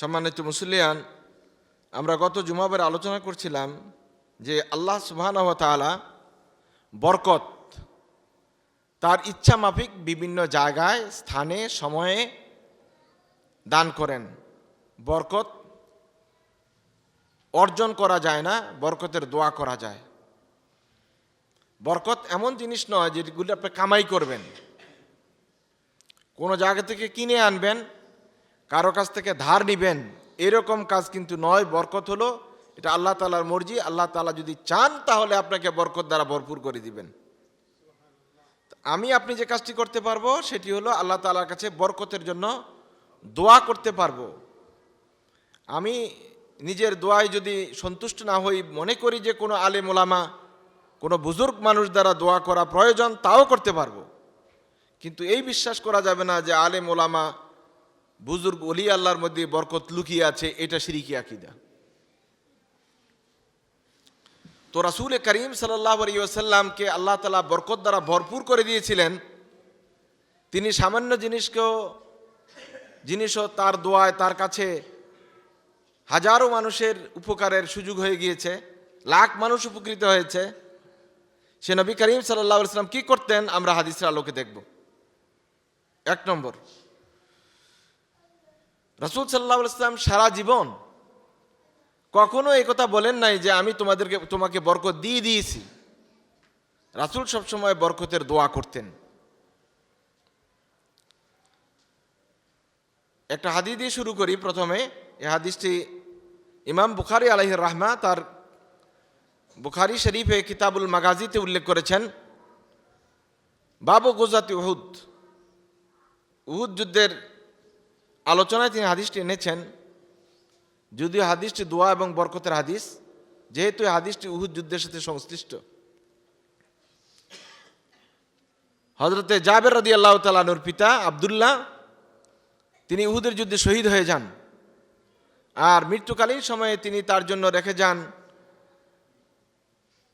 সম্মানিত মুসলিয়ান, আমরা গত জুমাবার আলোচনা করছিলাম যে আল্লাহ সুবহানাহু ওয়া তাআলা বরকত, তার ইচ্ছা মাফিক বিভিন্ন জায়গায়, স্থানে, সময়ে দান করেন। বরকত অর্জন করা যায় না, বরকতের দোয়া করা যায়। বরকত এমন জিনিস নয় যেগুলি আপনি কামাই করবেন। কোনো জায়গা থেকে কিনে আনবেন কারও কাছ থেকে ধার নিবেন, এরকম কাজ কিন্তু নয়, বরকত হলো এটা আল্লাহ তালার মর্জি, আল্লাহ তালা যদি চান তাহলে আপনাকে বরকত দ্বারা ভরপুর করে দিবেন। আমি আপনি যে কাজটি করতে পারব সেটি হলো আল্লাহ তালার কাছে বরকতের জন্য দোয়া করতে পারব। আমি নিজের দোয়ায় যদি সন্তুষ্ট না হই, মনে করি যে কোনো আলে মোলামা কোনো বুজুর্গ মানুষ দ্বারা দোয়া করা প্রয়োজন, তাও করতে পারব। কিন্তু এই বিশ্বাস করা যাবে না যে আলে মোলামা বুজুর্গ অলি আল্লাহর মধ্যে বরকত লুকিয়ে আছে, এটা সিরিকি আকিদা। তো রাসুল করিম সাল্লাহ আল্লাহ তালা বরকত দ্বারা ভরপুর করে দিয়েছিলেন। তিনি সামান্য জিনিসকেও, জিনিসও তার দোয়ায়, তার কাছে হাজারো মানুষের উপকারের সুযোগ হয়ে গিয়েছে, লাখ মানুষ উপকৃত হয়েছে। সে নবী করিম সাল্লাহ ইসলাম কী করতেন? আমরা হাদিসের আলোকে দেখব। এক নম্বর রসুল সাল্লাহ ইসলাম সারা জীবন কখনো কথা বলেন নাই যে আমি তোমাদেরকে, তোমাকে বরকত দিয়ে দিয়েছি। রাসুল সবসময় বরকতের দোয়া করতেন। একটা হাদি দিয়ে শুরু করি প্রথমে। এই হাদিসটি ইমাম বুখারি আলহ রাহমা তার বুখারি শরীফে কিতাবুল মাগাজিতে উল্লেখ করেছেন। বাবু গোজাতি উহুদ। উহুদ যুদ্ধের আলোচনায় তিনি হাদিসটি এনেছেন, যদিও হাদিসটি দোয়া এবং বরকতের হাদিস, যেহেতু এই হাদিসটি উহুদ যুদ্ধের সাথে সংশ্লিষ্ট। হজরতে জাবের রদি আল্লাহ তালানুর পিতা আবদুল্লাহ, তিনি উহুদের যুদ্ধে শহীদ হয়ে যান। আর মৃত্যুকালীন সময়ে তিনি তার জন্য রেখে যান,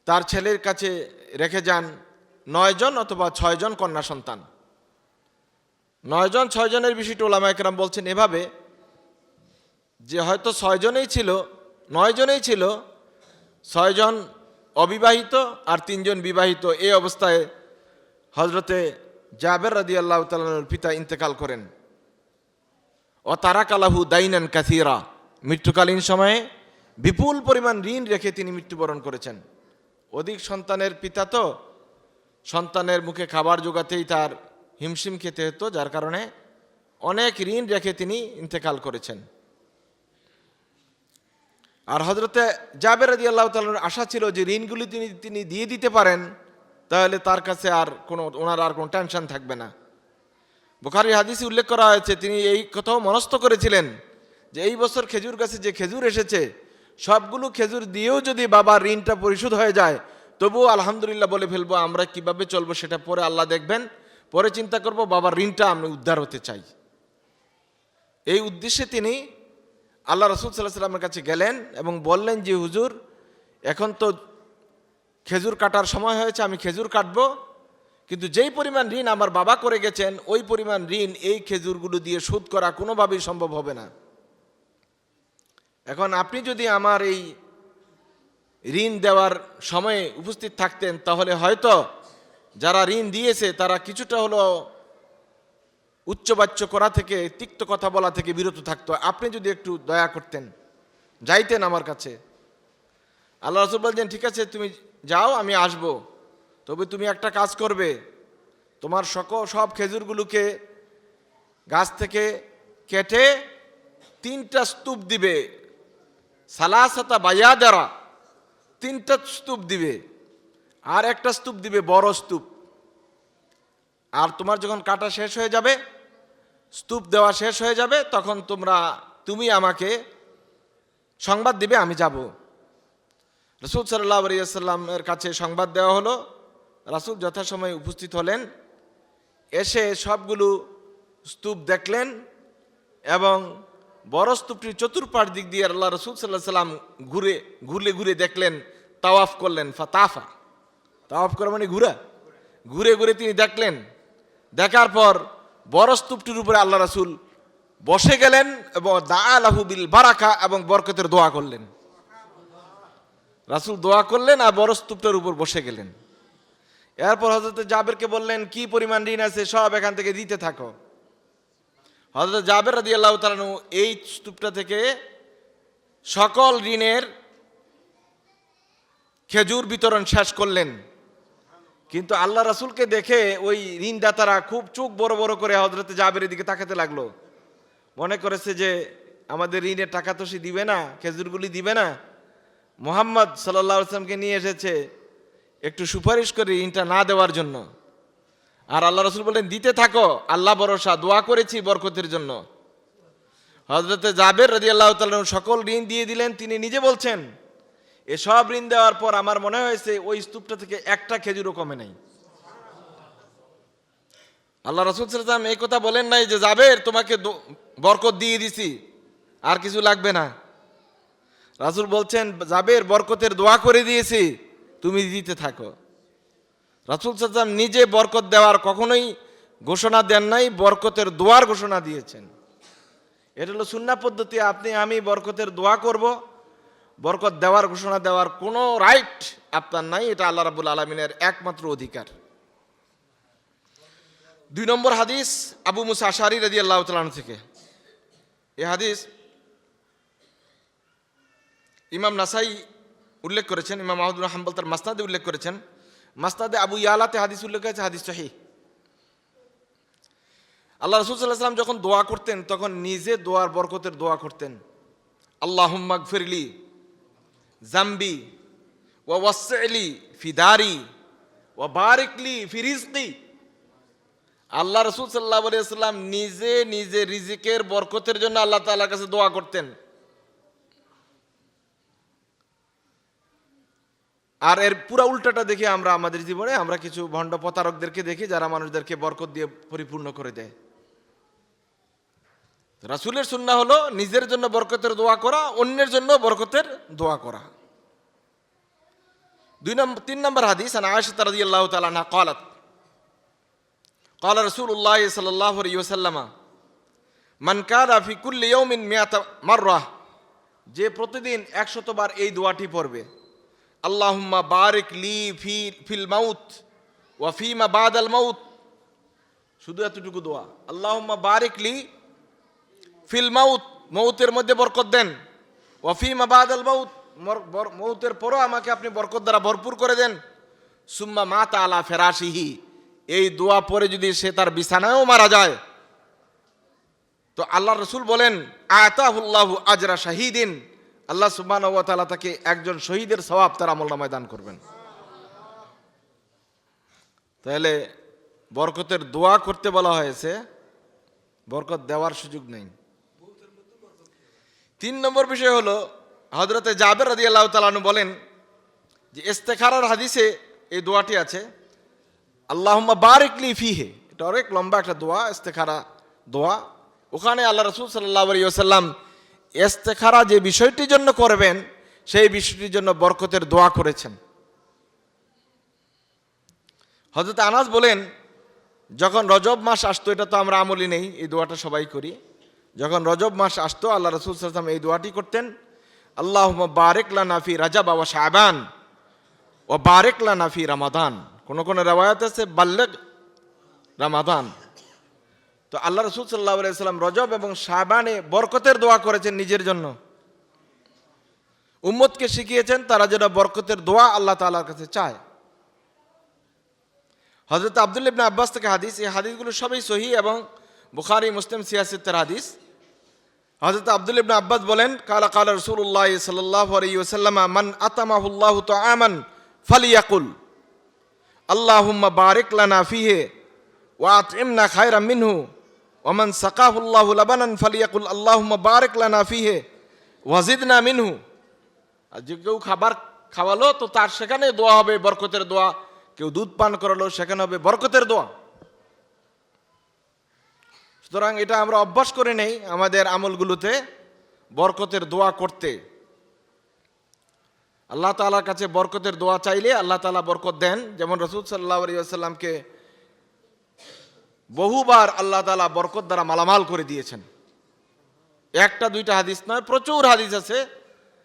তার ছেলের কাছে রেখে যান নয়জন অথবা ছয়জন কন্যা সন্তান। নয়জন, ছয়জনের বিষয়টি ওলামা একরাম বলছেন এভাবে যে হয়তো ছয়জনেই ছিল, নয়জনেই ছিল, ছয়জন অবিবাহিত আর তিনজন বিবাহিত এই অবস্থায় হজরতে জাবের রাদি আল্লাহ তালুর পিতা ইন্তেকাল করেন। ও তারা কালাহু দাইনান কাথিরা মৃত্যুকালীন সময়ে বিপুল পরিমাণ ঋণ রেখে তিনি মৃত্যুবরণ করেছেন। অধিক সন্তানের পিতা তো সন্তানের মুখে খাবার জোগাতেই তার হিমশিম খেতে হতো, যার কারণে অনেক ঋণ রেখে তিনি ইন্তেকাল করেছেন। আর হজরতে জাবের আদি আল্লাহ তালার আশা ছিল যে ঋণগুলি তিনি তিনি দিয়ে দিতে পারেন, তাহলে তার কাছে আর কোনো, ওনার আর কোনো টেনশন থাকবে না। বুখারি হাদিসে উল্লেখ করা হয়েছে, তিনি এই কথাও মনস্থ করেছিলেন যে এই বছর খেজুর গাছে যে খেজুর এসেছে, সবগুলো খেজুর দিয়েও যদি বাবার ঋণটা পরিশোধ হয়ে যায়, তবুও আলহামদুলিল্লাহ বলে ফেলব, আমরা কীভাবে চলবো সেটা পরে আল্লাহ দেখবেন। পরে চিন্তা করব, বাবার ঋণটা আমি উদ্ধার হতে চাই। এই উদ্দেশ্যে তিনি আল্লাহ রসুল সাল্লাহ সাল্লামের কাছে গেলেন এবং বললেন যে, হুজুর, এখন তো খেজুর কাটার সময় হয়েছে, আমি খেজুর কাটবো। কিন্তু যেই পরিমাণ ঋণ আমার বাবা করে গেছেন, ওই পরিমাণ ঋণ এই খেজুরগুলো দিয়ে শোধ করা কোনোভাবেই সম্ভব হবে না। এখন আপনি যদি আমার এই ঋণ দেওয়ার সময়ে উপস্থিত থাকতেন, তাহলে হয়তো যারা ঋণ দিয়েছে, তারা কিছুটা হলো উচ্চবাচ্য করা থেকে, তিক্ত কথা বলা থেকে বিরত থাকতো। আপনি যদি একটু দয়া করতেন, যাইতেন আমার কাছে। আল্লাহ রসুল বলছেন, ঠিক আছে, তুমি যাও, আমি আসব। তবে তুমি একটা কাজ করবে। তোমার সক সব খেজুরগুলোকে গাছ থেকে কেটে তিনটা স্তূপ দিবে। সালাসাতা বাইয়া দ্বারা তিনটা স্তূপ দিবে। আর একটা স্তূপ দিবে বড় স্তূপ। আর তোমার যখন কাটা শেষ হয়ে যাবে, স্তূপ দেওয়া শেষ হয়ে যাবে, তখন তোমরা, তুমি আমাকে সংবাদ দিবে, আমি যাব। রসুল সাল্লাহ কাছে সংবাদ দেওয়া হলো। রাসুল যথাসময়ে উপস্থিত হলেন, এসে সবগুলো স্তূপ দেখলেন এবং বড় স্তূপটির চতুর্পাশ দিক দিয়ে আল্লাহ রসুল সাল্লাহ সাল্লাম ঘুরে ঘুরে ঘুরে দেখলেন, তাওয়াফ করলেন, ফাতাফা। তাওয়াফ করা মানে ঘুরা। ঘুরে ঘুরে তিনি দেখলেন দেখার পর বড় স্তূপটির উপরে আল্লাহ রাসুল বসে গেলেন এবং দা আলাহু বিল বারাকা এবং বরকতের দোয়া করলেন। রাসূল দোয়া করলেন আর বড় স্তূপটার উপর বসে গেলেন। এরপর হজরত জাবেরকে বললেন, কি পরিমাণ ঋণ আছে সব এখান থেকে দিতে থাকো। হজরত জাবের রাদি আল্লাহ তালানু এই স্তূপটা থেকে সকল ঋণের খেজুর বিতরণ শেষ করলেন। কিন্তু আল্লাহ রাসূলকে দেখে ওই ঋণদাতারা খুব চোখ বড় বড় করে হজরত জাবের দিকে তাকাতে লাগল। মনে করেছে যে আমাদের ঋণের টাকা তো সে দিবে না, খেজুরগুলি দিবে না। মোহাম্মদ সাল্লাহ আসলামকে নিয়ে এসেছে একটু সুপারিশ করে ঋণটা না দেওয়ার জন্য। আর আল্লাহ রসুল বললেন, দিতে থাকো, আল্লাহ ভরসা, দোয়া করেছি বরকতের জন্য। হজরতে জাবের রাজি আল্লাহ সকল ঋণ দিয়ে দিলেন, তিনি নিজে বলছেন এসব ঋণ দেওয়ার পর আমার মনে হয়েছে ওই স্তূপটা থেকে একটা খেজুরও কমে নাই। আল্লাহ রসুল সাল্লাম এই কথা বলেন নাই যে, জাবের, তোমাকে বরকত দিয়ে দিছি, আর কিছু লাগবে না। রাসুল বলছেন, জাবের বরকতের দোয়া করে দিয়েছি, তুমি দিতে থাকো। রাসুল সাল্লাম নিজে বরকত দেওয়ার কখনোই ঘোষণা দেন নাই, বরকতের দোয়ার ঘোষণা দিয়েছেন। এটা হলো সুন্না পদ্ধতি, আপনি, আমি বরকতের দোয়া করব বরকত দেওয়ার ঘোষণা দেওয়ার কোনো রাইট আপনার নাই, এটা আল্লাহ রাবুল আলমিনের একমাত্র অধিকার। দুই নম্বর হাদিস আবু মুসা আশারি রাজি আল্লাহ তালান থেকে। এ হাদিস ইমাম নাসাই উল্লেখ করেছেন, ইমাম মাহমুদুল হাম্বল তার মাসনাদে উল্লেখ করেছেন। মাস্তাদে আবু ইয়ালাতে হাদিস উল্লেখ হয়েছে হাদিস সহি আল্লাহ রসুল সাল্লাহ যখন দোয়া করতেন, তখন নিজে দোয়ার বরকতের দোয়া করতেন। আল্লাহ ফিরলি জাম্বি ও ওয়াসলি ফিদারি ও বারিকলি ফিরিজকি আল্লাহ রসুল সাল্লাহ সাল্লাম নিজে নিজে রিজিকের বরকতের জন্য আল্লাহ তাআলার কাছে দোয়া করতেন। আর এর পুরা উল্টাটা দেখে আমরা আমাদের জীবনে আমরা কিছু ভণ্ড প্রতারকদেরকে দেখি যারা মানুষদেরকে বরকত দিয়ে পরিপূর্ণ করে দেয়। রাসুলের সুন্না হলো নিজের জন্য বরকতের দোয়া করা, অন্যের জন্য বরকতের দোয়া করা। দুই নম্বর তিন নম্বর হাদিস আন আয়েশা রাদিয়াল্লাহু তাআলা আনহা قالت قال رسول الله صلى الله عليه وسلم من كان في كل يوم 100 مرة যে প্রতিদিন 100 বার এই দোয়াটি পড়বে আল্লাহুম্মা বারিক লি ফি ফিল মাউত ওয়া ফিমা বাদাল মাউত শুধু এতটুকু দোয়া আল্লাহুম্মা বারিক লি ফিল মাউত মৌতের মধ্যে বরকত দেন ওয়াফিমা বাদাল মাউত মর- বর- মৌতের পরও আমাকে আপনি বরকত দ্বারা ভরপুর করে দেন। সুম্মা মাতা আলা ফেরাসিহি এই দোয়া পরে যদি সে তার বিছানায়ও মারা যায়, তো আল্লাহ রসুল বলেন, আতাহুল্লাহ আজরা শাহিদিন। আল্লাহ তালা তাকে একজন শহীদের সওয়াব তার আমল নামায় দান করবেন। তাহলে বরকতের দোয়া করতে বলা হয়েছে, বরকত দেওয়ার সুযোগ নেই। তিন নম্বর বিষয় হলো হজরতে জাবের রাজি আল্লাহ তালানু বলেন যে ইস্তেখারার হাদিসে এই দোয়াটি আছে, আল্লাহম্মা বারিকলি ফিহে। এটা অনেক লম্বা একটা দোয়া, ইস্তেখারা দোয়া। ওখানে আল্লাহ রসুল সাল্লাহ আলী ইস্তেখারা যে বিষয়টির জন্য করবেন, সেই বিষয়টির জন্য বরকতের দোয়া করেছেন। হজরত আনাস বলেন, যখন রজব মাস আসতো, এটা তো আমরা আমলি নেই, এই দোয়াটা সবাই করি। যখন রজব মাস আসতো আল্লাহ রসুল সাল্লাম এই দোয়াটি করতেন। আল্লাহ বারেক লানাফি রাজা বাবা শাহবান ও বারেক লানাফি রামাদান। কোন কোনো রেওয়ায়ত আছে? বাল্লেক রামাদান। তো আল্লাহ রসুল সাল্লাহ সাল্লাম রজব এবং শাহবানে বরকতের দোয়া করেছেন নিজের জন্য। উম্মতকে শিখিয়েছেন তারা যেটা বরকতের দোয়া আল্লাহ তাআলার কাছে চায়। হজরত আবদুল ইবনে আব্বাস থেকে হাদিস, এই হাদিসগুলো সবই সহি এবং বুখারি, মুসলিম সিয়াসিত্তের হাদিস। হজরত আবদুল ইবনে আব্বাস বলেন, কালা কালা রসুল্লাহ সাল্লাহ ওয়াসাল্লাম, মান আতামাহুল্লাহ তো আমান ফালিয়াকুল। আল্লাহুম্মা বারিক লানা ফিহে ওয়াত ইমনা খায়রা মিনহু। ওমান সাকাহুল্লাহু লাবানান ফালিয়াকুল। আল্লাহুম্মা বারিক লানা ফিহে ওয়াজিদনা মিনহু। আর যে কেউ খাবার খাওয়ালো, তো তার সেখানে দোয়া হবে, বরকতের দোয়া। কেউ দুধ পান করালো, সেখানে হবে বরকতের দোয়া। সুতরাং এটা আমরা অভ্যাস করে নেই আমাদের আমলগুলোতে বরকতের দোয়া করতে। আল্লাহ তালার কাছে বরকতের দোয়া চাইলে আল্লাহ তালা বরকত দেন। যেমন রসুল সাল্লাহ আলিয়াল্লামকে বহুবার আল্লাহ তালা বরকত দ্বারা মালামাল করে দিয়েছেন। একটা, দুইটা হাদিস নয়, প্রচুর হাদিস আছে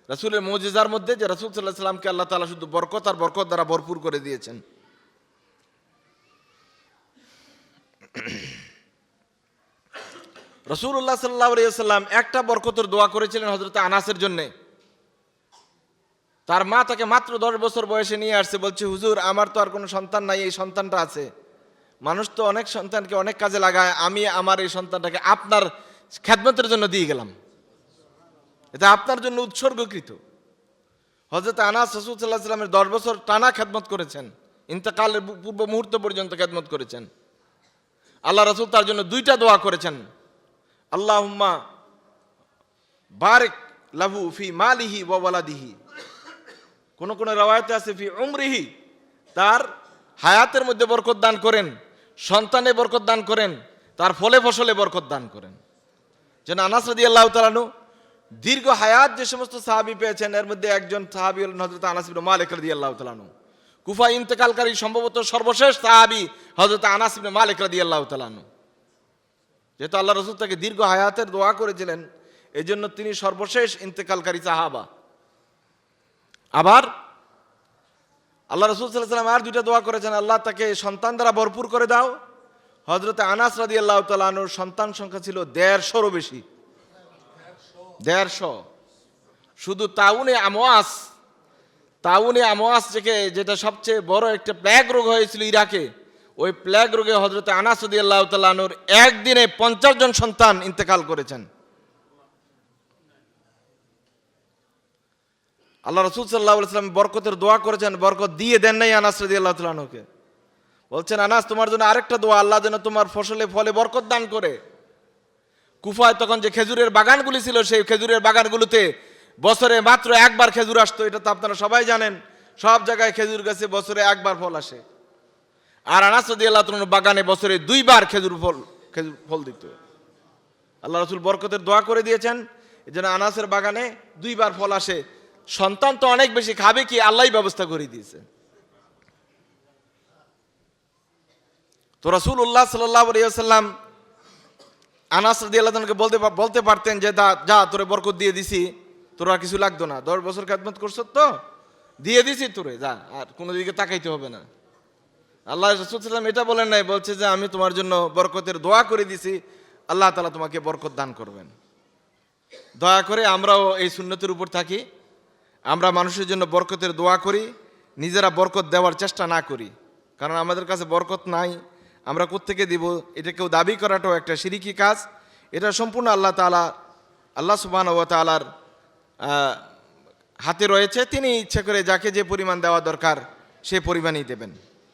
রাসূলের মজিজার মধ্যে যে রাসূল সাল্লাহ সাল্লামকে আল্লাহ তালা শুধু বরকত আর বরকত দ্বারা ভরপুর করে দিয়েছেন। রসুল্লাহ সাল্লাহ সাল্লাম একটা বরকতের দোয়া করেছিলেন হজরত আনাসের জন্যে। তার মা তাকে মাত্র দশ বছর বয়সে নিয়ে আসছে, বলছে, হুজুর, আমার তো আর কোনো সন্তান নাই, এই সন্তানটা আছে। মানুষ তো অনেক সন্তানকে অনেক কাজে লাগায়, আমি আমার এই সন্তানটাকে আপনার খ্যাতমতের জন্য দিয়ে গেলাম। এটা আপনার জন্য উৎসর্গকৃত। হজরত আনাস রসুল সাল্লাহ সাল্লামের দশ বছর টানা খ্যাতমত করেছেন, ইন্তকালের পূর্ব মুহূর্ত পর্যন্ত খ্যাতমত করেছেন। আল্লাহ রসুল তার জন্য দুইটা দোয়া করেছেন আল্লাহুম্মা বারেক লাভু ফি মালিহি ওয়ালাদিহি। কোন কোন রাওয়ায়তে আছে, ফি উমরিহি, তার হায়াতের মধ্যে বরকত দান করেন, সন্তানে বরকত দান করেন, তার ফলে ফসলে বরকত দান করেন। যেন আনাস রাদি আল্লাহ তালানু দীর্ঘ হায়াত যে সমস্ত সাহাবি পেয়েছেন, এর মধ্যে একজন সাহাবি হলেন হজরত আনাস ইবনে মালিক রাদি আল্লাহ তালানু কুফা ইন্তেকালকারী সম্ভবত সর্বশেষ সাহাবি হজরত আনাস ইবনে মালিক রাদি আল্লাহ তালানু যেহেতু আল্লাহ রসুল তাকে দীর্ঘ হায়াতের দোয়া করেছিলেন এই জন্য তিনি সর্বশেষ ইন্তেকালকারী সাহাবা। আবার আল্লাহ রসুল সাল্লাম আর দুইটা দোয়া করেছেন, আল্লাহ তাকে সন্তান দ্বারা ভরপুর করে দাও। হজরতে আনাস রাদি আল্লাহ তালুর সন্তান সংখ্যা ছিল দেড়শোরও বেশি। দেড়শো। শুধু তাউনে আমোয়াস তাউনে আমোয়াস থেকে যেটা সবচেয়ে বড় একটা প্ল্যাগ রোগ হয়েছিল ইরাকে ওই প্ল্যাগ রোগে হজরতে আনাস রাদি আল্লাহ তালুর একদিনে পঞ্চাশ জন সন্তান ইন্তেকাল করেছেন। আল্লাহ রসুল সাল্লাহ সাল্লাম বরকতের দোয়া করেছেন, বরকত দিয়ে দেন নাই আনাস রদি আল্লাহ তালুকে বলছেন, আনাস, তোমার জন্য আরেকটা দোয়া, আল্লাহ যেন তোমার ফসলে ফলে বরকত দান করে। কুফায় তখন যে খেজুরের বাগানগুলি ছিল, সেই খেজুরের বাগানগুলোতে বছরে মাত্র একবার খেজুর আসতো, এটা তো আপনারা সবাই জানেন। সব জায়গায় খেজুর গাছে বছরে একবার ফল আসে। আর আনাস রদি আল্লাহ বাগানে বছরে দুইবার খেজুর ফল খেজুর ফল দিত। আল্লাহ রসুল বরকতের দোয়া করে দিয়েছেন, এই জন্য আনাসের বাগানে দুইবার ফল আসে। সন্তান তো অনেক বেশি খাবে কি আল্লাহ ব্যবস্থা করে দিয়েছে। তো রসুল উল্লাহ সাল্লাম আনাস রাদি আল্লাহকে বলতে বলতে পারতেন যে, দা, যা, তোরে বরকত দিয়ে দিছি, তোর কিছু লাগতো না। দশ বছর খেদমত করছ তো, দিয়ে দিছি তোরে, যা, আর কোনো দিকে তাকাইতে হবে না। আল্লাহ রসুল সাল্লাম এটা বলেন নাই, বলছে যে আমি তোমার জন্য বরকতের দোয়া করে দিছি, আল্লাহ তালা তোমাকে বরকত দান করবেন। দয়া করে আমরাও এই সুন্নতের উপর থাকি, আমরা মানুষের জন্য বরকতের দোয়া করি, নিজেরা বরকত দেওয়ার চেষ্টা না করি। কারণ আমাদের কাছে বরকত নাই, আমরা কোত্থেকে দিব, এটা কেউ দাবি করাটাও একটা সিরিকি কাজ। এটা সম্পূর্ণ আল্লাহ তালা আল্লাহ সুবান ও তালার হাতে রয়েছে, তিনি ইচ্ছা করে যাকে যে পরিমাণ দেওয়া দরকার, সে পরিমাণই দেবেন।